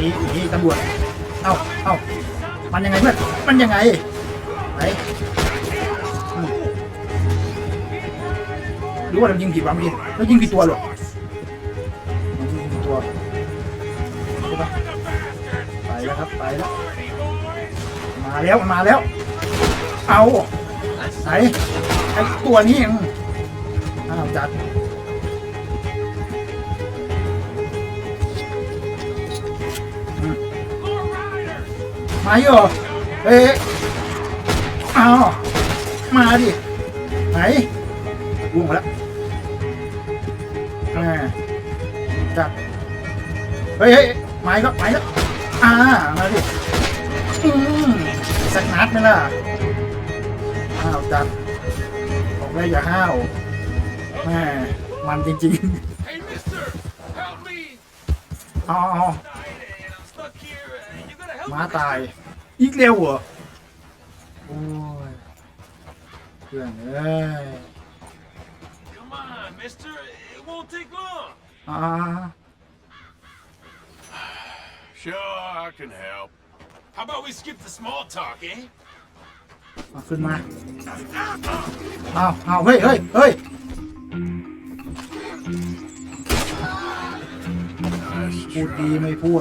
นีหนีตำรวจ เอ้าเอ้ามันยังไงเพื่อน มันยังไง ไหนหรือว่าเรายิงผิดวะเมื่อกี้เรายิงผิดตัวหรอยิงผิดตัวใช่ปะไปแล้วครับ ไปแล้ว มาแล้ว มาแล้ว เอาไหนไอ้ตัวนี้อืมอ้าวจัด มาอยู่เหรอเอ๊ะเอามาดิไหนวุ่งมาแล้วแหม่จัดเฮ้ยเฮ้ยมาอีก็มาอีก็อ่ามาดิอืมสักนัดไหมล่ะอ้าวจัดบอกเลยอย่าห้าวแหม่มันจริง Hey, mister! Help me! ๆอ๋อ Dying ม้าตาย อีกเร็วเหรอ โอ้ยเพื่อนเอ้ย Come on, mister. It won't take long. อ่า Sure, I can help. How about we skip the small talk, eh? เอาขึ้นมาเอาเอาเฮ้ยเฮ้ยเฮ้ยพูดดีไม่พูด